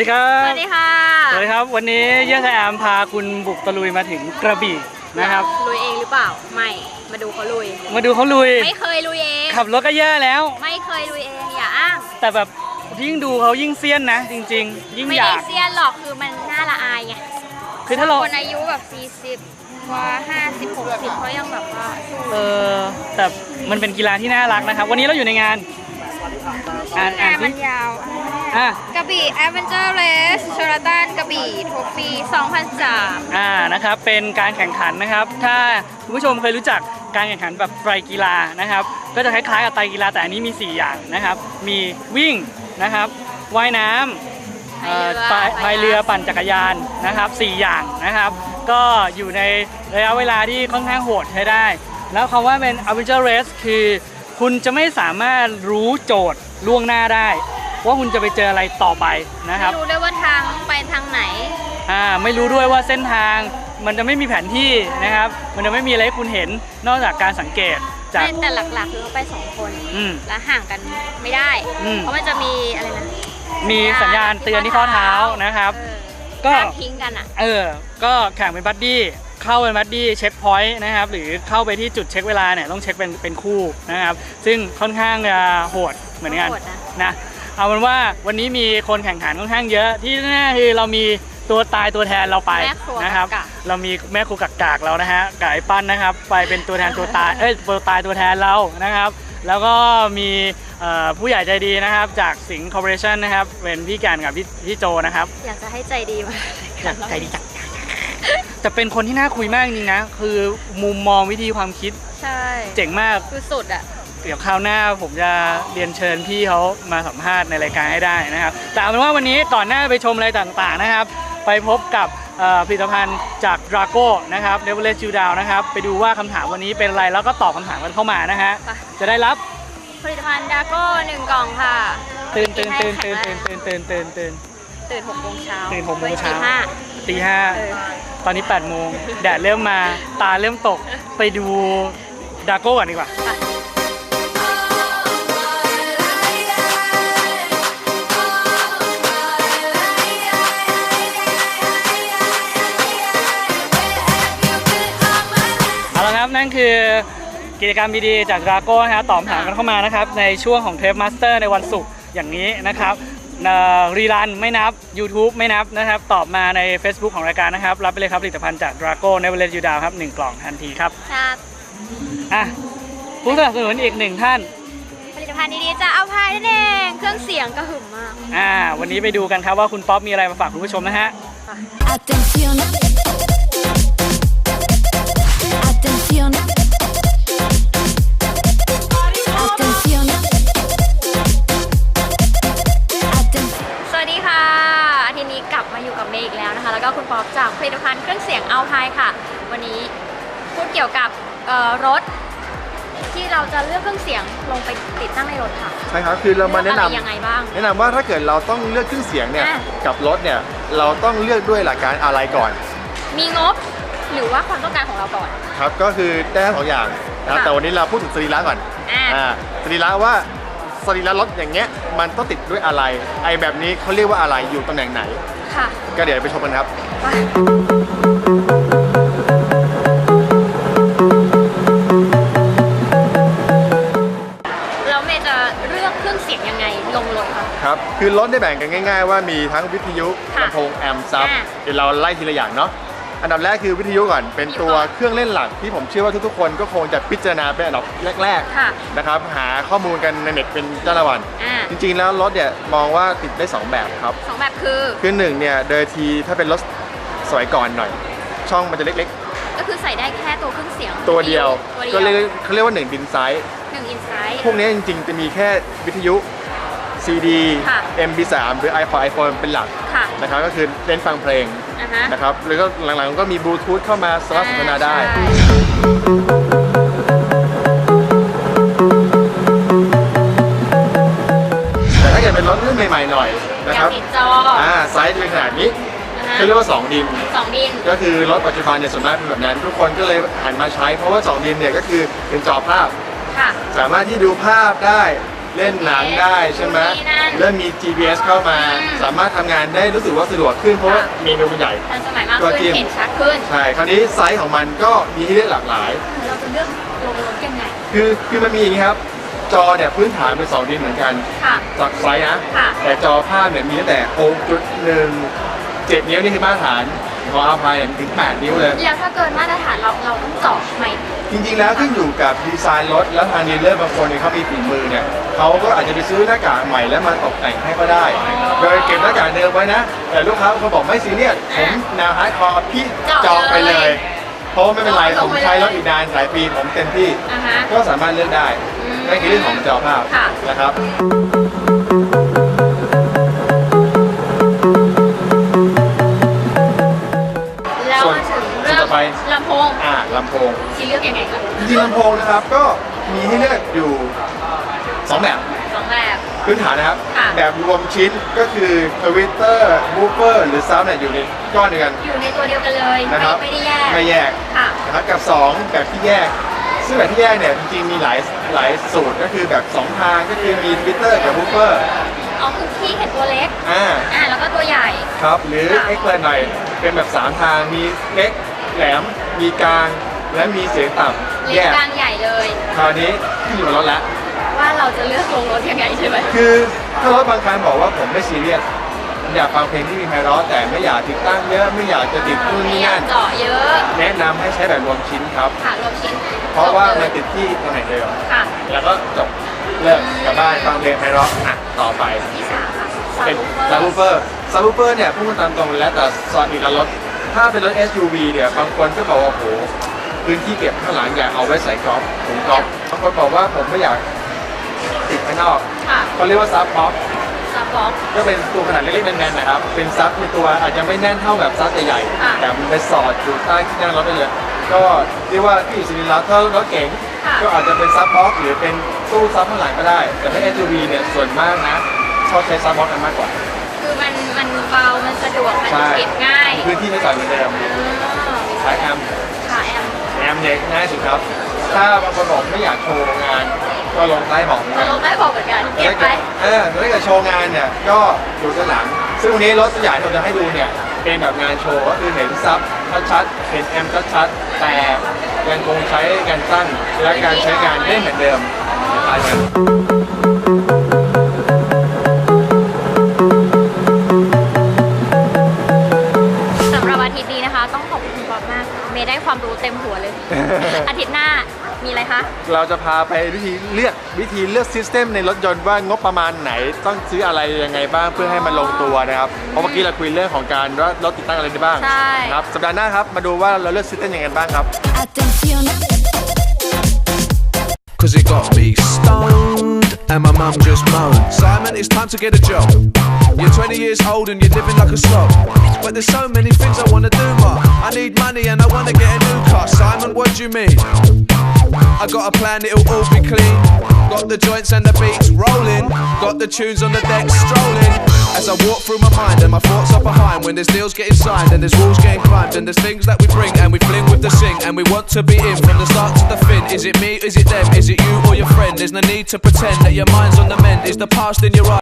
ดีครับ สวัสดีค่ะ สวัสดีครับ วันนี้เยี่ยมแอมพาคุณบุกตะลุยมาถึงกระบี่นะครับ ลุยเองหรือเปล่า ไม่ มาดูเขาลุย มาดูเขาลุย ไม่เคยลุยเอง ขับรถก็แย่แล้ว ไม่เคยลุยเองอย่าอ้าง แต่แบบยิ่งดูเขายิ่งเซียนนะ จริง ๆ ยิ่งไม่อยาได้กเซียนหรอกคือมันน่าละอายไง คือถ้าเรา คนอายุแบบ40กว่า50 60เขายังแบบว่าสู้เออแต่มันเป็นกีฬาที่น่ารักนะครับ วันนี้เราอยู่ในงานอ่านอ่านงานสิมันยาว อะ กระบี่แอดเวนเจอร์เรสชลตันกระบี่ทปี2003อ่านะครับ เป็นการแข่งขันนะครับ ถ้าคุณผู้ชมเคยรู้จักการแข่งขันแบบไตรกีฬานะครับ ก็จะคล้ายๆกับไตรกีฬาแต่อันนี้มี 4 อย่างนะครับ มีวิ่งนะครับว่ายน้ำเอ่อพายพายเรือปั่นจักรยานนะครับ 4 อย่างนะครับ ก็อยู่ในระยะเวลาที่ค่อนข้างโหดใช้ได้ แล้วคำว่าเป็น adventure race คือ คุณจะไม่สามารถรู้โจทย์ล่วงหน้าได้ ว่าคุณจะไปเจออะไรต่อไปนะครับ ไม่รู้ด้วยว่าทางไปทางไหน อ่าไม่รู้ด้วยว่าเส้นทางมันจะไม่มีแผนที่นะครับ มันจะไม่มีอะไรให้คุณเห็นนอกจากการสังเกตจาก ไม่แต่หลักๆคือเขาไปสองคนอืมแล้วห่างกันไม่ได้ อืม เพราะมันจะมีอะไรนะมีสัญญาณเตือนที่ข้อเท้านะครับเออก็ห้ามทิ้งกันอะ เออ ก็แข่งเป็นบัดดี้ เข้าเป็นบัดดี้เช็คพอยต์นะครับ หรือเข้าไปที่จุดเช็คเวลาเนี่ยต้องเช็คเป็นเป็นคู่นะครับ ซึ่งค่อนข้างจะโหดเหมือนกันโหดนะ นะ เอาเป็นว่าวันนี้มีคนแข่งขันค่อนข้างเยอะที่แน่ๆคือเรามีตัวตายตัวแทนเราไปแม่ครัวนะครับกะเรามีแม่ครูกักกากเรานะฮะกับไอ้ปั้นนะครับ ไปเป็นตัวแทนตัวตายเอ้ยตัวตายตัวแทนเรานะครับ แล้วก็มีเอ่อผู้ใหญ่ใจดีนะครับ จากสิงห์คอร์ปอเรชั่นนะครับ เป็นพี่การกับพี่พี่โจนะครับ อยากจะให้ใจดีมากใจดีจังแต่เป็นคนที่น่าคุยมากจริงๆนะ คือมุมมองวิธีความคิดใช่เจ๋งมาก คือสุดอะ เดี๋ยวคราวหน้าผมจะเรียนเชิญพี่เขามาสัมภาษณ์ในรายการให้ได้นะครับ แต่เอาเป็นว่าวันนี้ก่อนหน้าไปชมอะไรต่างๆนะครับ ไปพบกับเอ่อผลิตภัณฑ์จากดราโก้นะครับเ e เวอเรจิวดาวนะครับ ไปดูว่าคำถามวันนี้เป็นอะไรแล้วก็ตอบคำถามกันเข้ามานะฮะไป จะได้รับผลิตภัณฑ์ดาโก้หนึ่งกล่องค่ะตื่นตื่นให้ตื่นแข็ตื่นงตื่นตื่นตื่นตื่นตื่น ตื่นหกโมงเช้าตื่นหกโมงเช้าตีห้าตีห้า เออตอนนี้8ปดโมงแดดเริ่มมาตาเริ่มตกไปดูดราโก้ก่อนดีกว่า ไป เอาละครับนั่นคือกิจกรรมดีๆจากดราโก้นะฮะตอบคำถามกันเข้ามานะครับในช่วงของเทปมาสเตอร์ในวันศุกร์อย่างนี้นะครับรีรันไม่นับ YouTube ไม่นับนะครับ ตอบมาใน Facebook ของรายการนะครับ รับไปเลยครับผลิตภัณฑ์จากดราโก้เนเวอร์เลยูดาวครับ1กล่องทันทีครับครับ อะผู้สนับสนุนอีกหนึ่งท่านผลิตภัณฑ์ดีๆจะเอาพายนั่นเองเครื่องเสียงกระหึ่มมาก อ่าวันนี้ไปดูกันครับว่าคุณป๊อปมีอะไรมาฝากคุณผู้ชมนะฮะ Atención. Atención. Atención. Atención. สวัสดีค่ะอาทีนี้กลับมาอยู่กับเมย์อีกแล้วนะคะ แล้วก็คุณป๊อปจากผลิตภัณฑ์เครื่องเสียงเอาพายค่ะ วันนี้พูดเกี่ยวกับเอ่อรถ ที่เราจะเลือกเครื่องเสียงลงไปติดตั้งในรถค่ะใช่ครับคือเรามาแนะลือกนำอะไรยังไงบ้าง แนะนำว่าถ้าเกิดเราต้องเลือกเครื่องเสียงเนี่ยอะ กับรถเนี่ยเราต้องเลือกด้วยหลักการอะไรก่อน มีงบ หรือว่าความต้องการของเราก่อน ครับก็คือได้ทั้งสองอย่างนะครับค่ะ แต่วันนี้เราพูดถึงสรีระก่อนอ่าอ่าสรีระว่าสรีระรถอย่างเงี้ยมันต้องติดด้วยอะไร ไอแบบนี้เขาเรียกว่าอะไรอยู่ตำแหน่งไหน ค่ะก็เดี๋ยวไปชมกันครับ ไปแล้วเมย์จะเลือกเครื่องเสียงยังไงลงรถคะ ครับ คือรถได้แบ่งกันง่าย ๆ ว่ามีทั้งวิทยุค่ะลำโพงแอมป์ซับอะ เดี๋ยวเราไล่ทีละอย่างเนาะ อันดับแรกคือวิทยุก่อน เป็นตัววิทยุก่อนเครื่องเล่นหลักที่ผมเชื่อว่าทุกๆคนก็คงจะพิจารณาเป็นอันดับแรกๆค่ะนะครับหาข้อมูลกันในเน็ตเป็นจ้าละวัน อ่า จริงๆแล้วรถเนี่ยมองว่าติดได้2แบบครับ สองแบบคือคือหนึ่งเนี่ยเดิมทีถ้าเป็นรถสมัยก่อนหน่อย ช่องมันจะเล็กก็คือใส่ได้แค่ตัวเครื่องเสียงๆ ตัวเดียว ตัวเดีก็ยวเรียกเขาเรียกว่า1ดินไซส์ หนึ่งอินไซต์ พวกนี้จริงๆ จะมีแค่วิทยุ CD ค่ะ MP3 หรือ iPod iPhone เป็นหลักค่ะ นะครับก็คือเล่นฟังเพลง อะฮะ นะครับแล้วก็หลังๆก็มีบลูทูธเข้ามาสามารถสนทนาได้ใช่แต่ถ้าเกิดเป็นรถรุ่นใหม่ๆหน่อยอนะยาคกรับติดจออ่าไซส์เป็นขนาดนี้นะฮะเขาเรียกว่า 2 ดิน สองดิน ก็คือรถปัจจุบันเนี่ยส่วนมากเป็นแบบนั้น ทุกคนก็เลยหันมาใช้เพราะว่า 2 ดินเนี่ยก็คือเป็นจอภาพ ค่ะ สามารถที่ดูภาพได้ เล่นหนังได้ใช่ไหมนี่นั่นเริ่มมี GPS เข้ามาอืมสามารถทำงานได้รู้สึกว่าสะดวกขึ้นเพราะว่าค่ะเมนูมันใหญ่ ทันสมัยมากตัวขึ้นจริงเห็นชัดขึ้น ใช่คราวนี้ไซส์ของมันก็มีให้เลือกหลากหลาย เราจะเลือกลงรถยังไง คือคือมันมีอย่างนี้ครับ จอเนี่ยพื้นฐานเป็น2นิ้วเหมือนกัน ค่ะ จากไซส์นะ ค่ะ แต่จอภาพเนี่ยมีตั้งแต่6.1 7 นิ้วนี่คือมาตรฐาน ของอาพายถึง 8 นิ้วเลย แล้วถ้าเกินมาตรฐานเราเราต้องเจาะไหม จริงๆแล้วขึ้นอยู่กับดีไซน์รถแล้วทางดีลเลอร์บางคนเนี่ยเขามีฝีมือเนี่ยเขาก็อาจจะไปซื้อหน้ากากใหม่แล้วมาตกแต่งให้ก็ได้ โดยเก็บหน้ากากเดิมไว้นะ แต่ลูกค้าเขาบอกไม่ซีเรียสผมแนวฮาร์ดคอร์พี่จองไปเลย เพราะว่าไม่เป็นไรผมใช้รถอีกนานหลายปีผมเต็มที่ อ่าฮะก็สามารถเลือกได้อืมนั่นคือเรื่องของจอภาพค่ะ นะครับ งอ่าลำโพงที่เลือกยังไงคะจริงๆลำโพงนะครับก็มีให้เลือกอยู่สองแบบ สองแบบ พื้นฐานนะครับ ค่ะ แบบรวมชิ้นก็คือทวิตเตอร์บูเฟอร์หรือซับเนี่ยอยู่ในก้อนเดียวกัน อยู่ในตัวเดียวกันเลยนะไม่ครับไม่ได้แยกไม่แยกค่ะ นะครับกับ 2 แบบที่แยก ซึ่งแบบที่แยกเนี่ยจริงๆมีหลายหลายสูตรก็คือแบบ 2 ทางก็คือมีทวิตเตอร์กับบูเฟอร์เอาคือที่เห็นตัวเล็ก อ่าอ่าแล้วก็ตัวใหญ่ ครับหรือค่ะ เอ็กซ์หน่อยเป็นแบบ 3 ทางมีเล็กแหลม มีกลาง และมีเสียงต่ำเล็แยกกกลางใหญ่เลย คราวนี้ขึ้นอยู่กับรถแล้วว่าเราจะเลือกลงรถยังไงใช่ไหมคือถ้ารถบางคันบอกว่าผมไม่ซีเรียสผมอยากฟังเพลงที่มีไพเราะแต่ไม่อยากติดตั้งเยอะไม่อยากจะติดนู่นไม่นี่อยานั่กนเจาะเยอะแนะนำให้ใช้แบบรวมชิ้นครับ ค่ะรวมชิ้นเพราะว่าจบลมันยติดที่ตำแหน่งเดิมค่ะแล้วก็จบเลิกกลับบ้านฟังเพลงไพเราะอะต่อไป ที่สามค่ะเป็นซับวูเฟอร์ซับวูเฟอร์เนี่ยพูดตามตรงแล้วแต่ซอนอีกละรถ ถ้าเป็นรถ SUV เนี่ยบางคนก็บอกว่าโอ้โหพื้นที่เก็บข้างหลังอยากเอาไว้ใส่กอล์ฟถุงกอล์ฟบางคนบอกว่าผมไม่อยากติดข้างนอกค่ะเขาเรียกว่าซับบ็อกซับบ็อกก็เป็นตัวขนาดเล็กๆแน่นๆนะครับ เป็นซับในตัวอาจจะไม่แน่นเท่าแบบซับใหญ่อะๆแต่มันไปสอดอยู่ใต้ที่นั่งรถได้เลยก็เรียกว่าที่อิสริลัตถ้ารถเก๋งค่ะก็อาจจะเป็นซับบ็อกหรือเป็นตู้ซับข้างหลังก็ได้ แต่ถ้า SUV เนี่ยส่วนมากนะชอบใช้ซับบ็อกกันมากกว่า คือมันมัน เบา มันสะดวก มันใช่เก็บง่ายพื้นที่ไม่ใส่เหมือนเดิมอืมใช้แอมค่ะแอมแอมเนี่ยง่ายสุดครับ ถ้าบางคนบอกไม่อยากโชว์งาน ก็ลงใต้เบอกเหมือนเรากันลงได้บอกเหมือนกันเก็บไปเออถ้าเกิดโชว์งานเนี่ย ก็ดูด้านหลัง ซึ่งวันนี้รถตัวอย่างที่เราจะให้ดูเนี่ย เป็นแบบงานโชว์ก็คือเห็นซับชัดๆ เห็นแอมชัดๆ แต่ยังคงใช้งานสั้นและการใช้งานได้เหมือนเดิมคล้ายกั เราจะพาไปวิธีเลือกวิธีเลือกซิสเต็มในรถยนต์ว่างบประมาณไหน ต้องซื้ออะไรยังไงบ้างเพื่อให้มันลงตัวนะครับ เพราะเมื่อกี้เราคุยเรื่องของการว่ารถติดตั้งอะไรได้บ้างใช่ครับสัปดาห์หน้าครับมาดูว่าเราเลือกซิสเต็มยังไงบ้างครับ Atención, Cause it got me stoned and my mum just moaned. Simon, it's time to get a job. You're 20 years old and you're living like a slob. But there's so many things I wanna do, ma. I need money and I wanna get a new car. Simon, what do you mean? I got a plan, it'll all be clean. Got the joints and the beats rolling. Got the tunes on the deck strolling. As I walk through my mind and my thoughts are behind. When there's deals getting signed and there's walls getting climbed. And there's things that we bring and we fling with the sing. And we want to be in from the start to the fin. Is it me? Is it them? Is it you or your friend? There's no need to pretend that your mind's on the mend. Is the past in your eyes?